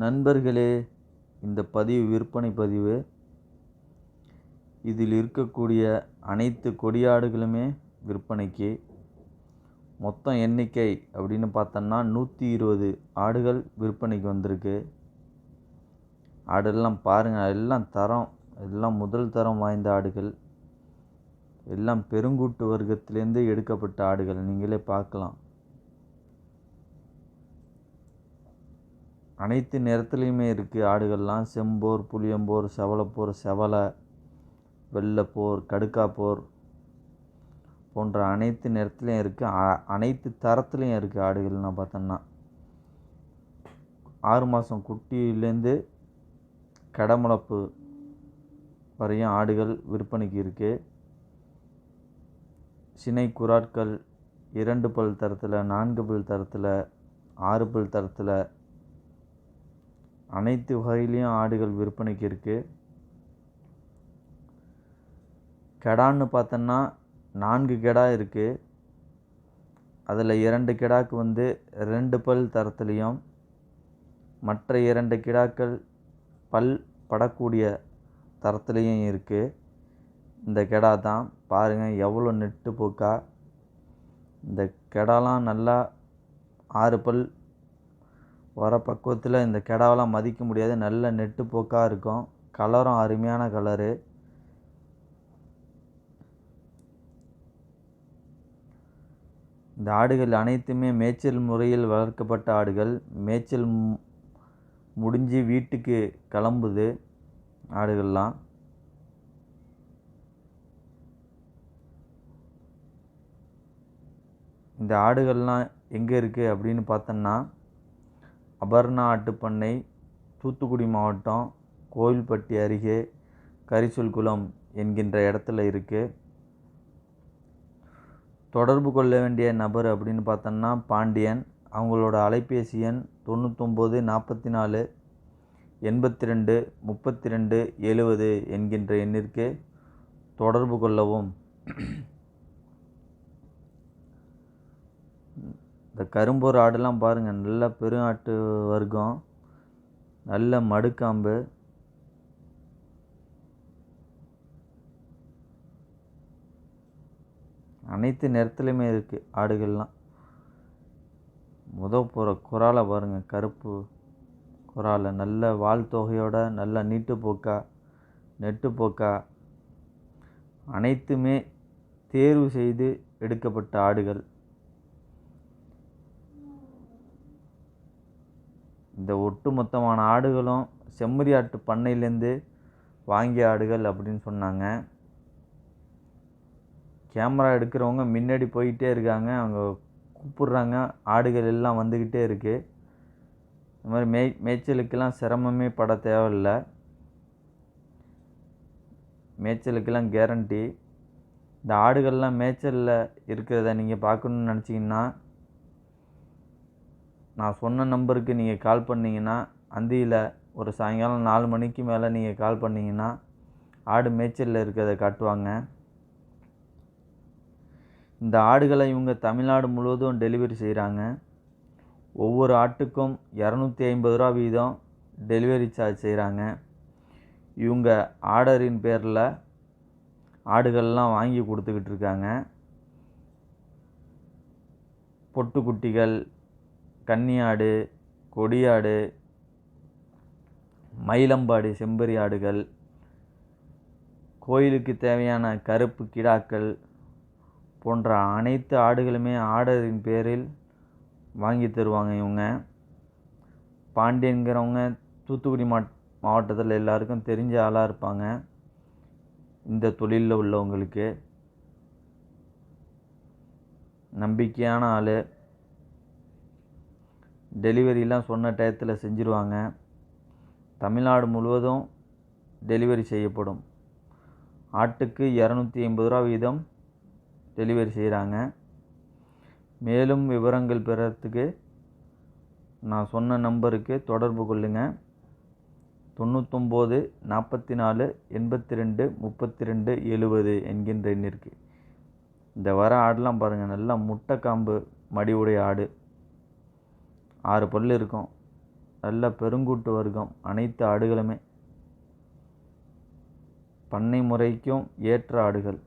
நண்பர்களே இந்த பதிவு விற்பனை பதிவு. இதில் இருக்கக்கூடிய அனைத்து கொடியாடுகளுமே விற்பனைக்கு. மொத்தம் எண்ணிக்கை அப்படின்னு பார்த்தோன்னா நூற்றி இருபது ஆடுகள் விற்பனைக்கு வந்திருக்கு. ஆடெல்லாம் பாருங்கள் எல்லாம் தரம் எல்லாம் முதல் தரம் வாய்ந்த ஆடுகள். எல்லாம் பெருங்கூட்டு வர்க்கத்திலேருந்து எடுக்கப்பட்ட ஆடுகள் நீங்களே பார்க்கலாம். அனைத்து நிறத்துலையுமே இருக்குது ஆடுகள்லாம் செம்போர் புளியம்போர் செவலப்போர் செவலை வெள்ளைப்போர் கடுக்காப்போர் போன்ற அனைத்து நிறத்துலையும் இருக்குது அனைத்து தரத்துலையும் இருக்குது ஆடுகள்லாம் பார்த்தோன்னா. ஆறு மாதம் குட்டியிலேருந்து கடமுளப்பு வரையும் ஆடுகள் விற்பனைக்கு இருக்குது சினை குராட்கள் இரண்டு பல் தரத்தில் நான்கு பல் தரத்தில் ஆறு பல் தரத்தில் அனைத்து வகையிலையும் ஆடுகள் விற்பனைக்கு இருக்குது கெடான்னு பார்த்தோன்னா நான்கு கெடா இருக்குது அதில் இரண்டு கிடாக்கு வந்து ரெண்டு பல் தரத்துலேயும் மற்ற இரண்டு கிடாக்கள் பல் படக்கூடிய தரத்துலேயும் இருக்குது இந்த கெடா தான். பாருங்கள் எவ்வளோ நெட்டு போக்கா இந்த கெடாலாம் நல்லா ஆறு பல் வர பக்குவத்தில் இந்த கெடாவெல்லாம் மதிக்க முடியாது. நல்ல நெட்டு போக்காக இருக்கும். கலரும் அருமையான கலரு. இந்த ஆடுகள் அனைத்துமே மேய்ச்சல் முறையில் வளர்க்கப்பட்ட ஆடுகள். மேய்ச்சல் முடிஞ்சு வீட்டுக்கு கிளம்புது ஆடுகள்லாம். இந்த ஆடுகள்லாம் எங்கே இருக்குது அப்படின்னு பார்த்தோன்னா அபர்ணா ஆட்டுப்பண்ணை தூத்துக்குடி மாவட்டம் கோவில்பட்டி அருகே கரிசல்குளம் என்கின்ற இடத்துல இருக்குது தொடர்பு கொள்ள வேண்டிய நபர் அப்படின்னு பார்த்தோம்னா பாண்டியன். அவங்களோட அலைபேசி எண் தொண்ணூத்தொம்பது நாற்பத்தி நாலு எண்பத்தி ரெண்டு முப்பத்தி ரெண்டு எழுவது என்கின்ற எண்ணிற்கு தொடர்பு கொள்ளவும். இந்த கரும்பூர் ஆடுலாம் பாருங்கள் நல்ல பெருங்காட்டு வர்க்கம் நல்ல மடுக்காம்பு. அனைத்து நிறத்துலையுமே இருக்குது ஆடுகள்லாம். முத போகிற குறாலை பாருங்கள் கருப்பு குறாலை. நல்ல வால் தொகையோட நல்ல நீட்டு போக்கா நெட்டு போக்கா. அனைத்துமே தேர்வு செய்து எடுக்கப்பட்ட ஆடுகள். இந்த ஒட்டுமொத்தமான ஆடுகளும் செம்மறி ஆட்டு பண்ணையிலேருந்து வாங்கிய ஆடுகள் அப்படின்னு சொன்னாங்க. கேமரா எடுக்கிறவங்க முன்னாடி போயிட்டே இருக்காங்க. அவங்க கூப்பிட்றாங்க. ஆடுகள் எல்லாம் வந்துக்கிட்டே இருக்குது இந்த மாதிரி மே மேய்ச்சலுக்கெல்லாம் சிரமமே பட தேவையில்ல. மேய்ச்சலுக்கெல்லாம் கேரண்டி இந்த ஆடுகள்லாம் மேய்ச்சலில் இருக்கிறத நீங்கள் பார்க்கணுன்னு நினச்சிங்கன்னா நான் சொன்ன நம்பருக்கு நீங்கள் கால் பண்ணிங்கன்னா அந்தியில் ஒரு சாயங்காலம் நாலு மணிக்கு மேலே நீங்கள் கால் பண்ணிங்கன்னா ஆடு மேய்ச்சலில் இருக்கிறத காட்டுவாங்க. இந்த ஆடுகளை இவங்க தமிழ்நாடு முழுவதும் டெலிவரி செய்கிறாங்க ஒவ்வொரு ஆட்டுக்கும் இரநூத்தி ஐம்பது ரூபா வீதம் டெலிவரி சார்ஜ் செய்கிறாங்க இவங்க ஆர்டரின் பேரில் ஆடுகள்லாம் வாங்கி கொடுத்துக்கிட்டு இருக்காங்க. பொட்டுக்குட்டிகள் கன்னியாடு கொடியாடு மயிலம்பாடி செம்பரி ஆடுகள் கோயிலுக்கு தேவையான கருப்பு கிடாக்கள் போன்ற அனைத்து ஆடுகளுமே ஆடரின் பேரில் வாங்கி தருவாங்க இவங்க. பாண்டியன்கிறவங்க தூத்துக்குடி மா மாவட்டத்தில் எல்லாருக்கும் தெரிஞ்ச ஆளாக இருப்பாங்க. இந்த தொழிலில் உள்ளவங்களுக்கு நம்பிக்கையான ஆள். டெலிவரிலாம் சொன்ன டயத்தில் செஞ்சுருவாங்க. தமிழ்நாடு முழுவதும் டெலிவரி செய்யப்படும். ஆட்டுக்கு இரநூத்தி ஐம்பது ரூபா வீதம் டெலிவரி செய்கிறாங்க. மேலும் விவரங்கள் பெறத்துக்கு நான் சொன்ன நம்பருக்கு தொடர்பு கொள்ளுங்கள் தொண்ணூத்தொம்பது நாற்பத்தி நாலு எண்பத்தி ரெண்டு முப்பத்தி ரெண்டு எழுபது என்கின்ற எண்ணிற்கு. இந்த வர ஆடெலாம் பாருங்கள் நல்லா முட்டைக்காம்பு மடி உடைய ஆடு. ஆறு பல் இருக்கும். நல்ல பெருங்கூட்டு வர்க்கம். அனைத்து ஆடுகளுமே. பண்ணை முறைக்கும் ஏற்ற ஆடுகள்.